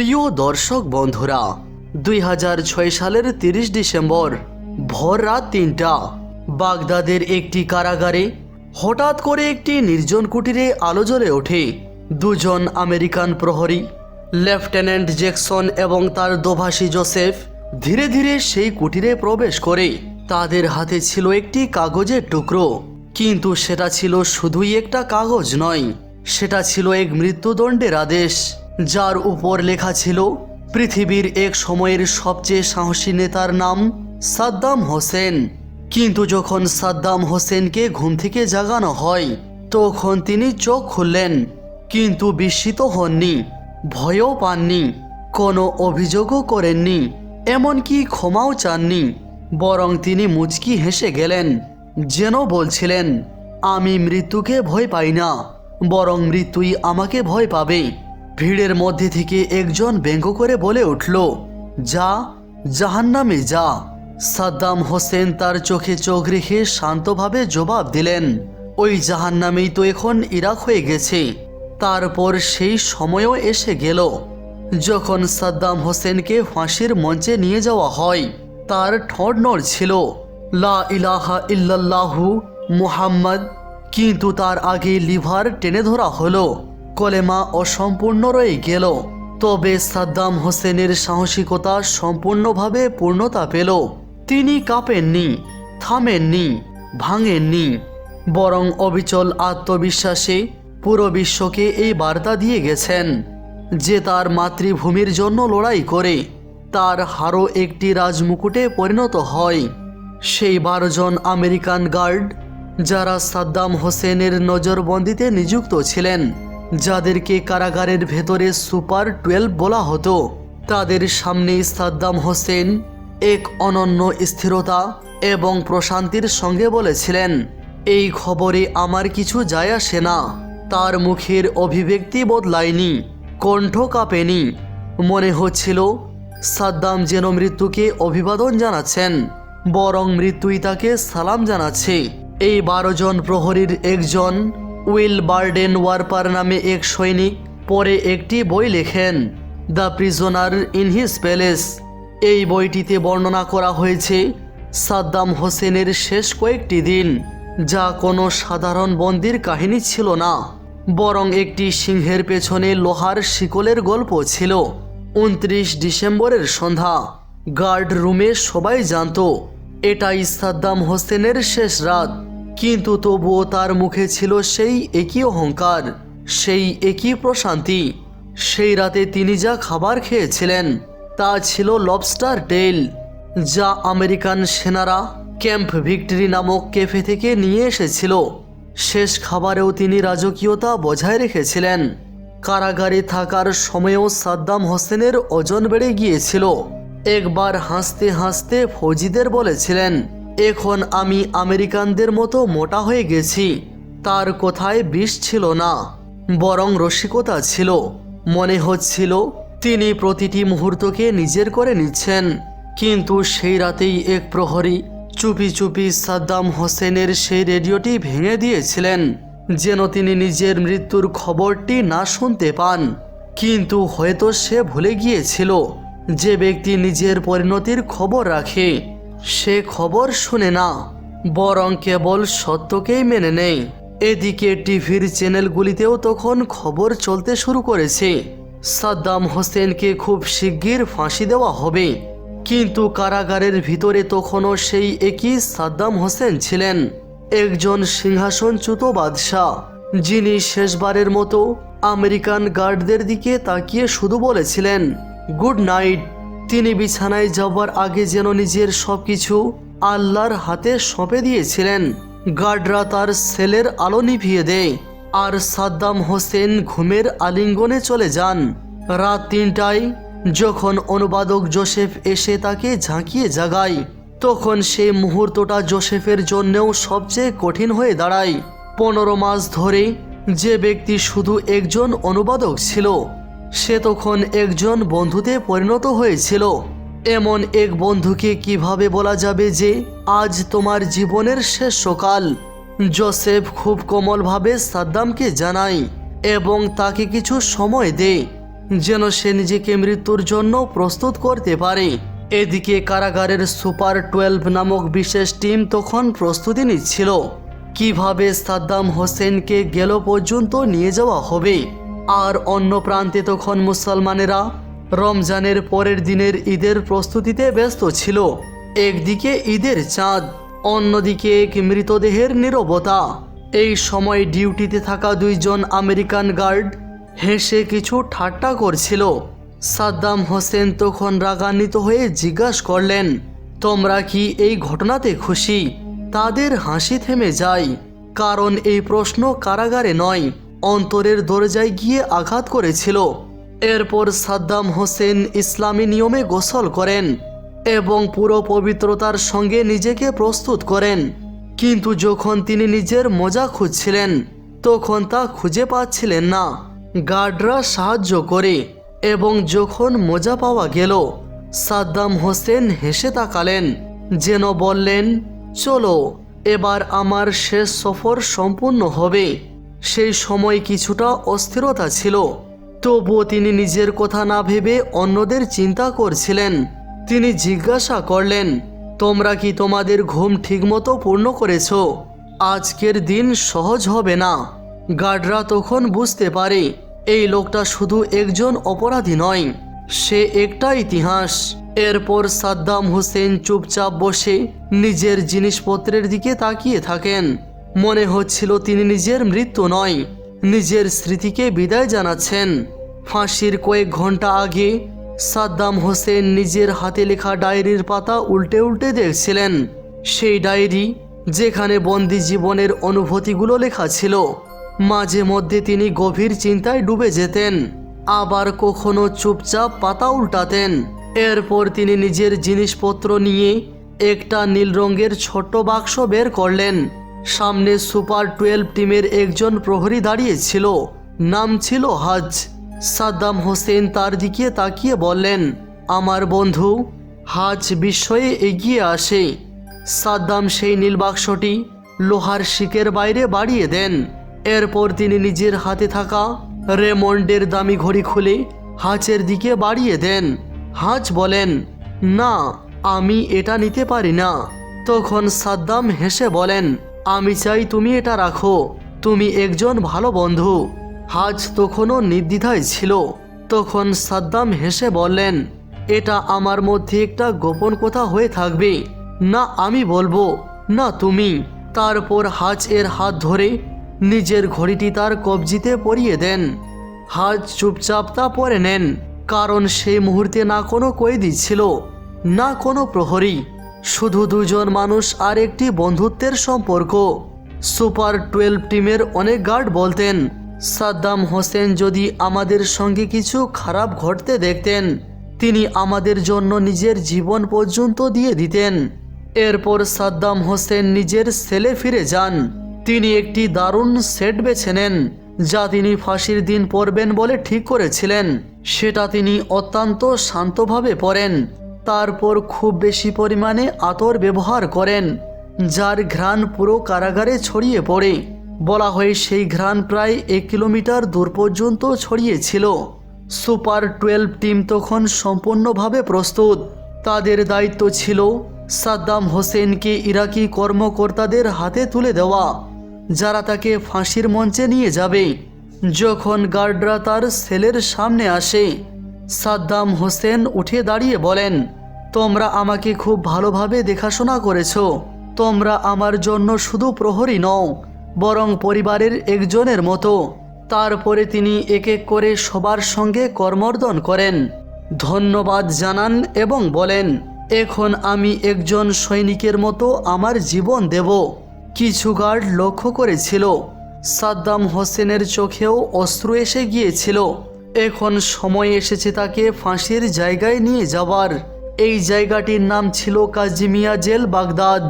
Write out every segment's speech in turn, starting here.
প্রিয় দর্শক বন্ধুরা, দুই হাজার ছয় সালের তিরিশ ডিসেম্বর, ভোর রাত তিনটা, বাগদাদের একটি কারাগারে হঠাৎ করে একটি নির্জন কুটিরে আলো জ্বলে ওঠে। দুজন আমেরিকান প্রহরী, লেফটেন্যান্ট জ্যাকসন এবং তার দোভাষী জোসেফ, ধীরে ধীরে সেই কুটিরে প্রবেশ করে। তাদের হাতে ছিল একটি কাগজের টুকরো, কিন্তু সেটা ছিল শুধুই একটা কাগজ নয়, সেটা ছিল এক মৃত্যুদণ্ডের আদেশ। যার উপর লেখা ছিল, পৃথিবীর এক সময়ের সবচেয়ে সাহসী নেতার নাম সাদ্দাম হোসেন। কিন্তু যখন সাদ্দাম হোসেনকে ঘুম থেকে জাগানো হয়, তখন তিনি চোখ খুললেন, কিন্তু বিস্মিত হননি, ভয়ও পাননি, কোনো অভিযোগও করেননি, এমনকি ক্ষমাও চাননি, বরং তিনি মুচকি হেসে গেলেন, যেন বলছিলেন, আমি মৃত্যুকে ভয় পাই না, বরং মৃত্যুই আমাকে ভয় পাবে। ভিড়ের মধ্যে থেকে একজন ব্যঙ্গ করে বলে উঠল, যা, জাহান্নামে যা। সাদ্দাম হোসেন তার চোখে চোখ রেখে শান্তভাবে জবাব দিলেন, ওই জাহান্নামেই তো এখন ইরাক হয়ে গেছে। তারপর সেই সময়ও এসে গেল, যখন সাদ্দাম হোসেনকে ফাঁসির মঞ্চে নিয়ে যাওয়া হয়। তার ঠোঁট ছিল, লা ইলাহা ইল্লাল্লাহু মুহাম্মদ। কিন্তু তার আগে লিভার টেনে ধরা হলো। কলেমা অসম্পূর্ণ রয়ে গেল। তবে সাদ্দাম হোসেনের সাহসিকতা সম্পূর্ণভাবে পূর্ণতা পেল। তিনি কাঁপেননি, থামেননি, ভাঙেননি। বরং অবিচল আত্মবিশ্বাসে পুরো বিশ্বকে এই বার্তা দিয়ে গেছেন যে তার মাতৃভূমির জন্য লড়াই করে, তার হারও একটি রাজমুকুটে পরিণত হয়। সেই বারোজন আমেরিকান গার্ড, যারা সাদ্দাম হোসেনের নজরবন্দিতে নিযুক্ত ছিলেন যাদেরকে কারাগারের ভেতরে সুপার টুয়েলভ বলা হতো, তাদের সামনেই সাদ্দাম হোসেন এক অনন্য স্থিরতা এবং প্রশান্তির সঙ্গে বলেছিলেন, এই খবরে আমার কিছু যায় আসে না। তার মুখের অভিব্যক্তি বদলায়নি, কণ্ঠ কাঁপেনি। মনে হচ্ছিল, সাদ্দাম যেন মৃত্যুকে অভিবাদন জানাচ্ছেন, বরং মৃত্যুই তাকে সালাম জানাচ্ছে। এই বারো জন প্রহরীর একজন উইল বার্ডেন ওয়ারপার নামে এক সৈনিক পরে একটি বই লেখেন, the prisoner in his palace এই বইটিতে বর্ণনা করা হয়েছে, সাদ্দাম হোসেনের শেষ কয়েকটি দিন, যা কোনো সাধারণ বন্দির কাহিনী ছিল না, বরং একটি সিংহের পেছনে লোহার শিকলের গল্প ছিল। উনত্রিশ ডিসেম্বরের সন্ধ্যা, গার্ড রুমে সবাই জানত, এটাই সাদ্দাম হোসেনের শেষ রাত। কিন্তু তবুও তার মুখে ছিল সেই একই অহংকার, সেই একই প্রশান্তি। সেই রাতে তিনি যা খাবার খেয়েছিলেন, তা ছিল লবস্টার টেল যা আমেরিকান সেনারা ক্যাম্প ভিক্টরি নামক ক্যাফে থেকে নিয়ে এসেছিল। শেষ খাবারেও তিনি রাজকীয়তা বজায় রেখেছিলেন। কারাগারে থাকার সময়েও সাদ্দাম হোসেনের ওজন বেড়ে গিয়েছিল। একবার হাসতে হাসতে ফৌজিদের বলেছিলেন এখন আমি আমেরিকানদের মতো মোটা হয়ে গেছি। তার কোথায় বিষ ছিল না, বরং রসিকতা ছিল। মনে হচ্ছিল তিনি প্রতিটি মুহূর্তকে নিজের করে নিচ্ছেন, কিন্তু সেই রাতেই এক প্রহরী চুপি চুপি সাদ্দাম হোসেনের সেই রেডিওটি ভেঙে দিয়েছিলেন, যেন তিনি নিজের মৃত্যুর খবরটি না শুনতে পান। কিন্তু হয়তো সে ভুলে গিয়েছিল যে ব্যক্তি নিজের পরিণতির খবর রাখে। সে খবর শুনে না, বরং কেবল সত্যকেই মেনে নেয়। এদিকে টিভির চ্যানেলগুলিতেও তখন খবর চলতে শুরু করেছে। সাদ্দাম হোসেনকে খুব শিগগির ফাঁসি দেওয়া হবে। কিন্তু কারাগারের ভিতরে তখনও সেই একই সাদ্দাম হোসেন ছিলেন, একজন সিংহাসনচ্যুত বাদশাহ, যিনি শেষবারের মতো আমেরিকান গার্ডদের দিকে তাকিয়ে শুধু বলেছিলেন, গুড নাইট তিনি বিছানায় যাবার আগে যেন নিজের সবকিছু আল্লাহর হাতে সঁপে দিয়েছিলেন। গার্ডরা তার সেলের আলো নিভিয়ে দেয় আর সাদ্দাম হোসেন ঘুমের আলিঙ্গনে চলে যান। রাত তিনটায় যখন অনুবাদক জোসেফ এসে তাকে ঝাঁকিয়ে জাগায়, তখন সেই মুহূর্তটা জোসেফের জন্যও সবচেয়ে কঠিন হয়ে দাঁড়ায়। পনেরো মাস ধরে যে ব্যক্তি শুধু একজন অনুবাদক ছিল সে তখন একজন বন্ধুতে পরিণত হয়েছিল। এমন এক বন্ধুকে কীভাবে বলা যাবে যে, আজ তোমার জীবনের শেষ সকাল? জোসেফ খুব কোমলভাবে সাদ্দামকে জানায় এবং তাকে কিছু সময় দেয় যেন সে নিজেকে মৃত্যুর জন্য প্রস্তুত করতে পারে। এদিকে কারাগারের সুপার টুয়েলভ নামক বিশেষ টিম তখন প্রস্তুতি নিচ্ছিল। কীভাবে সাদ্দাম হোসেনকে গেল পর্যন্ত নিয়ে যাওয়া হবে? আর অন্য প্রান্তে তখন মুসলমানেরা রমজানের পরের দিনের ঈদের প্রস্তুতিতে ব্যস্ত ছিল। একদিকে ঈদের চাঁদ, অন্যদিকে এক মৃতদেহের নীরবতা। এই সময় ডিউটিতে থাকা দুইজন আমেরিকান গার্ড হেসে কিছু ঠাট্টা করছিল। সাদ্দাম হোসেন তখন রাগান্বিত হয়ে জিজ্ঞাসা করলেন, তোমরা কি এই ঘটনাতে খুশি? তাদের হাসি থেমে যায়। কারণ এই প্রশ্ন কারাগারে নয় অন্তরের দরজায় গিয়ে আঘাত করেছিল। এরপর সাদ্দাম হোসেন ইসলামী নিয়মে গোসল করেন এবং পুরো পবিত্রতার সঙ্গে নিজেকে প্রস্তুত করেন। কিন্তু যখন তিনি নিজের মজা খুঁজছিলেন, তখন তা খুঁজে পাচ্ছিলেন না। গার্ডরা সাহায্য করে এবং যখন মজা পাওয়া গেল, সাদ্দাম হোসেন হেসে তাকালেন, যেন বললেন, চলো, এবার আমার শেষ সফর সম্পূর্ণ হবে। সেই সময় কিছুটা অস্থিরতা ছিল। তবুও তিনি নিজের কথা না ভেবে অন্যদের চিন্তা করছিলেন। তিনি জিজ্ঞাসা করলেন, তোমরা কি তোমাদের ঘুম ঠিকমতো পূর্ণ করেছ? আজকের দিন সহজ হবে না। গার্ডরা তখন বুঝতে পারে, এই লোকটা শুধু একজন অপরাধী নয়, সে একটা ইতিহাস। এরপর সাদ্দাম হোসেন চুপচাপ বসে নিজের জিনিসপত্রের দিকে তাকিয়ে থাকেন। মনে হচ্ছিল তিনি নিজের মৃত্যু নয়, নিজের স্মৃতিকে বিদায় জানাচ্ছেন। ফাঁসির কয়েক ঘণ্টা আগে সাদ্দাম হোসেন নিজের হাতে লেখা ডায়েরির পাতা উল্টে উল্টে দেখছিলেন। সেই ডায়েরি যেখানে বন্দি জীবনের অনুভূতিগুলো লেখা ছিল। মাঝে মধ্যে তিনি গভীর চিন্তায় ডুবে যেতেন, আবার কখনো চুপচাপ পাতা উল্টাতেন। এরপর তিনি নিজের জিনিসপত্র নিয়ে একটা নীল রঙের ছোট্ট বাক্স বের করলেন। সামনে সুপার টুয়েলভ টিমের একজন প্রহরী দাঁড়িয়েছিল। নাম ছিল হাজ। সাদ্দাম হোসেন তার দিকে তাকিয়ে বললেন, আমার বন্ধু, হাজ বিস্ময়ে এগিয়ে আসে। সাদ্দাম সেই নীলবাক্সটি লোহার শিকের বাইরে বাড়িয়ে দেন। এরপর তিনি নিজের হাতে থাকা রেমন্ডের দামি ঘড়ি খুলে হাজের দিকে বাড়িয়ে দেন। হাজ বলেন, না, আমি এটা নিতে পারি না। তখন সাদ্দাম হেসে বলেন আমি চাই তুমি এটা রাখো। তুমি একজন ভালো বন্ধু। হাজ তখনও নির্দ্বিধায় ছিল। তখন সাদ্দাম হেসে বললেন, এটা আমার মধ্যে একটা গোপন কথা হয়ে থাকবে। না আমি বলব, না তুমি। তারপর হাজ এর হাত ধরে নিজের ঘড়িটি তার কবজিতে পরিয়ে দেন। হাজ চুপচাপ তা পরে নেন, কারণ সেই মুহূর্তে না কোনো কয়েদি ছিল, না কোনো প্রহরী। শুধু দুজন মানুষ আর একটি বন্ধুত্বের সম্পর্ক। সুপার টুয়েলভ টিমের অনেক গার্ড বলতেন, সাদ্দাম হোসেন যদি আমাদের সঙ্গে কিছু খারাপ ঘটতে দেখতেন, তিনি আমাদের জন্য নিজের জীবন পর্যন্ত দিয়ে দিতেন। এরপর সাদ্দাম হোসেন নিজের সেলে ফিরে যান। তিনি একটি দারুণ সেট বেছে নেন, যা তিনি ফাঁসির দিন পরবেন বলে ঠিক করেছিলেন। সেটা তিনি অত্যন্ত শান্তভাবে পড়েন। তারপর খুব বেশি পরিমাণে আতর ব্যবহার করেন, যার ঘ্রাণ পুরো কারাগারে ছড়িয়ে পড়ে। বলা হয় সেই ঘ্রাণ প্রায় এক কিলোমিটার দূর পর্যন্ত ছড়িয়েছিল সুপার টুয়েলভ টিম তখন সম্পূর্ণভাবে প্রস্তুত। তাদের দায়িত্ব ছিল সাদ্দাম হোসেনকে ইরাকি কর্মকর্তাদের হাতে তুলে দেওয়া, যারা তাকে ফাঁসির মঞ্চে নিয়ে যাবে। যখন গার্ডরা তার সেলের সামনে আসে, সাদ্দাম হোসেন উঠে দাঁড়িয়ে বলেন তোমরা আমাকে খুব ভালোভাবে দেখাশোনা করেছ। তোমরা আমার জন্য শুধু প্রহরী নও, বরং পরিবারের একজনের মতো। তারপরে তিনি এক এক করে সবার সঙ্গে কর্মর্দন করেন, ধন্যবাদ জানান এবং বলেন, এখন আমি একজন সৈনিকের মতো আমার জীবন দেব। কিছু গার্ড লক্ষ্য করেছিল। সাদ্দাম হোসেনের চোখেও অশ্রু এসে গিয়েছিল। এখন সময় এসেছে তাকে ফাঁসির জায়গায় নিয়ে যাবার। এই জায়গাটির নাম ছিল কাজিমিয়া জেল বাগদাদ,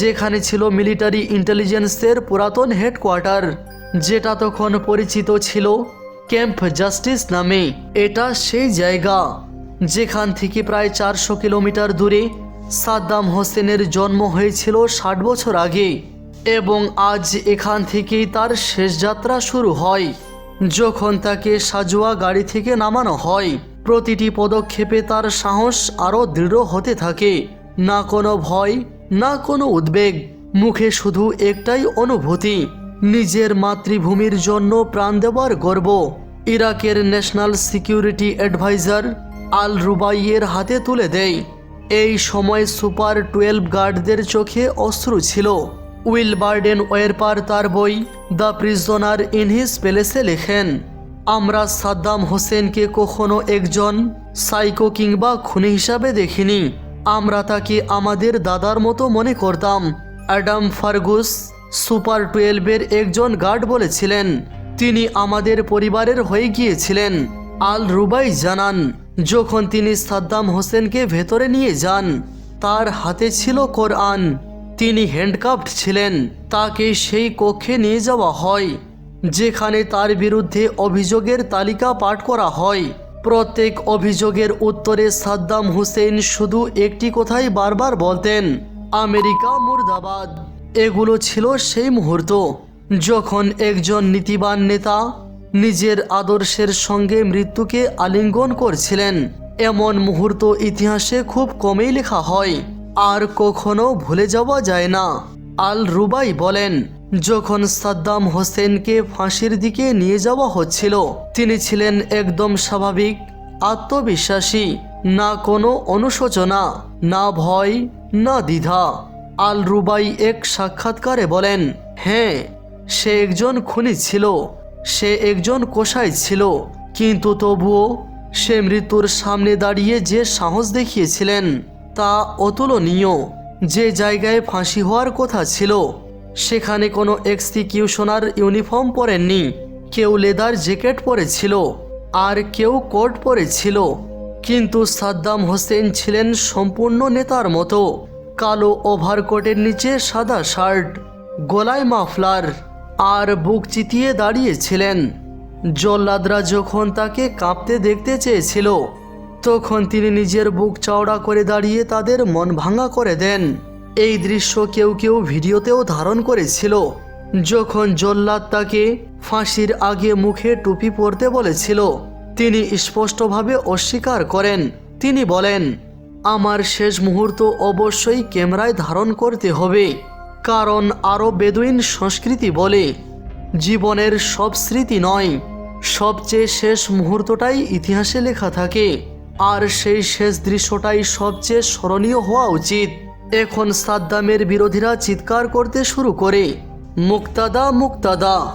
যেখানে ছিল মিলিটারি ইন্টেলিজেন্সের পুরাতন হেডকোয়ার্টার, যেটা তখন পরিচিত ছিল ক্যাম্প জাস্টিস নামে। এটা সেই জায়গা, যেখান থেকে প্রায় চারশো কিলোমিটার দূরে সাদ্দাম হোসেনের জন্ম হয়েছিল ষাট বছর আগে, এবং আজ এখান থেকেই তার শেষ যাত্রা শুরু হয়, যখন তাকে সাজোয়া গাড়ি থেকে নামানো হয়। প্রতিটি পদক্ষেপে তার সাহস আরও দৃঢ় হতে থাকে। না কোনো ভয়, না কোনো উদ্বেগ, মুখে শুধু একটাই অনুভূতি, নিজের মাতৃভূমির জন্য প্রাণ দেওয়ার গর্ব। ইরাকের ন্যাশনাল সিকিউরিটি অ্যাডভাইজার আল রুবাইয়ের হাতে তুলে দেয়। এই সময় সুপার টুয়েলভ গার্ডদের চোখে অশ্রু ছিল। উইল বার্ডেন ওয়েরপার তার বই দ্য প্রিজনার ইন হিজ প্যালেসে লেখেন আমরা সাদ্দাম হোসেনকে কখনো একজন সাইকো কিংবা খুনি হিসাবে দেখিনি। আমরা তাকে আমাদের দাদার মতো মনে করতাম। অ্যাডাম ফার্গুস সুপার টুয়েলভের একজন গার্ড বলেছিলেন। তিনি আমাদের পরিবারের হয়ে গিয়েছিলেন। আল রুবাই জানান, যখন তিনি সাদ্দাম হোসেনকে ভেতরে নিয়ে যান, তার হাতে ছিল কোরআন। তিনি হ্যান্ডকাফড ছিলেন। তাকে সেই কক্ষে নিয়ে যাওয়া হয়। যেখানে তার বিরুদ্ধে অভিযোগের তালিকা পাঠ করা হয়। প্রত্যেক অভিযোগের উত্তরে সাদ্দাম হুসেন শুধু একটি কথাই বারবার বলতেন, আমেরিকা মুর্দাবাদ। এগুলো ছিল সেই মুহূর্ত, যখন একজন নীতিবান নেতা নিজের আদর্শের সঙ্গে মৃত্যুকে আলিঙ্গন করছিলেন। এমন মুহূর্ত ইতিহাসে খুব কমই লেখা হয়, আর কখনো ভুলে যাওয়া যায় না। আল রুবাই বলেন যখন সাদ্দাম হোসেনকে ফাঁসির দিকে নিয়ে যাওয়া হচ্ছিল, তিনি ছিলেন একদম স্বাভাবিক, আত্মবিশ্বাসী, না কোনো অনুশোচনা, না ভয়, না দ্বিধা। আল রুবাই এক সাক্ষাৎকারে বলেন হ্যাঁ সে একজন খুনি ছিল, সে একজন কোষাই ছিল, কিন্তু তবুও সে মৃত্যুর সামনে দাঁড়িয়ে যে সাহস দেখিয়েছিলেন, তা অতুলনীয়। যে জায়গায় ফাঁসি হওয়ার কথা ছিল সেখানে কোনো এক্সিকিউশনার ইউনিফর্ম পরেননি। কেউ লেদার জ্যাকেট পরেছিল, আর কেউ কোট পরেছিল। কিন্তু সাদ্দাম হোসেন ছিলেন সম্পূর্ণ নেতার মতো। কালো ওভারকোটের নিচে সাদা শার্ট, গলায় মাফলার, আর বুক চিতিয়ে দাঁড়িয়েছিলেন। জল্লাদরা যখন তাকে কাঁপতে দেখতে চেয়েছিল, তখন তিনি নিজের বুক চওড়া করে দাঁড়িয়ে তাদের মন ভাঙা করে দেন। এই দৃশ্য কেউ কেউ ভিডিওতেও ধারণ করেছিল। যখন জল্লাদ তাকে ফাঁসির আগে মুখে টুপি পরতে বলেছিল, তিনি স্পষ্টভাবে অস্বীকার করেন। তিনি বলেন, আমার শেষ মুহূর্ত অবশ্যই ক্যামেরায় ধারণ করতে হবে। কারণ আরও বেদুইন সংস্কৃতি বলে, জীবনের সব স্মৃতি নয়, সবচেয়ে শেষ মুহূর্তটাই ইতিহাসে লেখা থাকে। আর সেই শেষ দৃশ্যটাই সবচেয়ে স্মরণীয় হওয়া উচিত। এখন সাদ্দামের বিরোধীরা চিৎকার করতে শুরু করে। মুক্তাদা মুক্তাদা।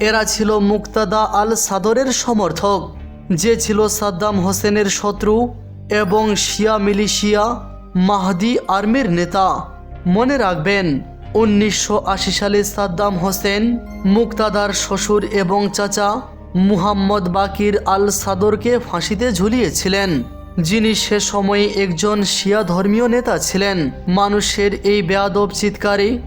এরা ছিল মুক্তাদা আল সাদরের সমর্থক। যে ছিল সাদ্দাম হোসেনের শত্রু এবং শিয়া মিলিশিয়া মাহদি আর্মির নেতা। মনে রাখবেন, উনিশশো আশি সালে সাদ্দাম হোসেন, মুক্তাদার শ্বশুর এবং চাচা মুহাম্মদ বাকির আল সাদরকে ফাঁসিতে ঝুলিয়েছিলেন। যিনি সে সময়ে একজন শিয়া ধর্মীয় নেতা ছিলেন, মানুষের এই বেয়াদব চিৎকারে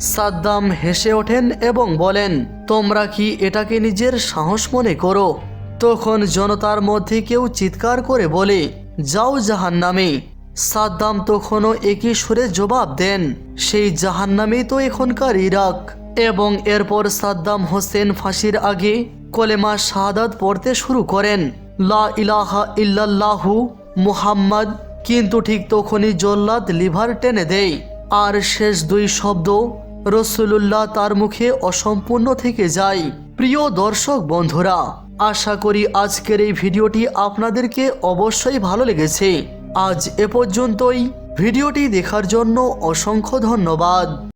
সাদ্দাম হেসে ওঠেন এবং বলেন, তোমরা কি এটাকে নিজের সাহস মনে করো? তখন জনতার মধ্যে কেউ চিৎকার করে বলে, যাও জাহান নামে সাদ্দাম তখনও একই সুরে জবাব দেন, সেই জাহান জাহান্নামেই তো এখনকার ইরাক। এবং এরপর সাদ্দাম হোসেন ফাঁসির আগে কলেমা শাহাদাত পড়তে শুরু করেন। লা ইলাহা ইল্লাল্লাহু মুহাম্মদ, কিন্তু ঠিক তখনই জল্লাদ লিভার টেনে দেয়। আর শেষ দুই শব্দ রসুলুল্লাহ তার মুখে অসম্পূর্ণ থেকে যায়। প্রিয় দর্শক বন্ধুরা, আশা করি আজকের এই ভিডিওটি আপনাদেরকে অবশ্যই ভালো লেগেছে। আজ এ পর্যন্তই। ভিডিওটি দেখার জন্য অসংখ্য ধন্যবাদ।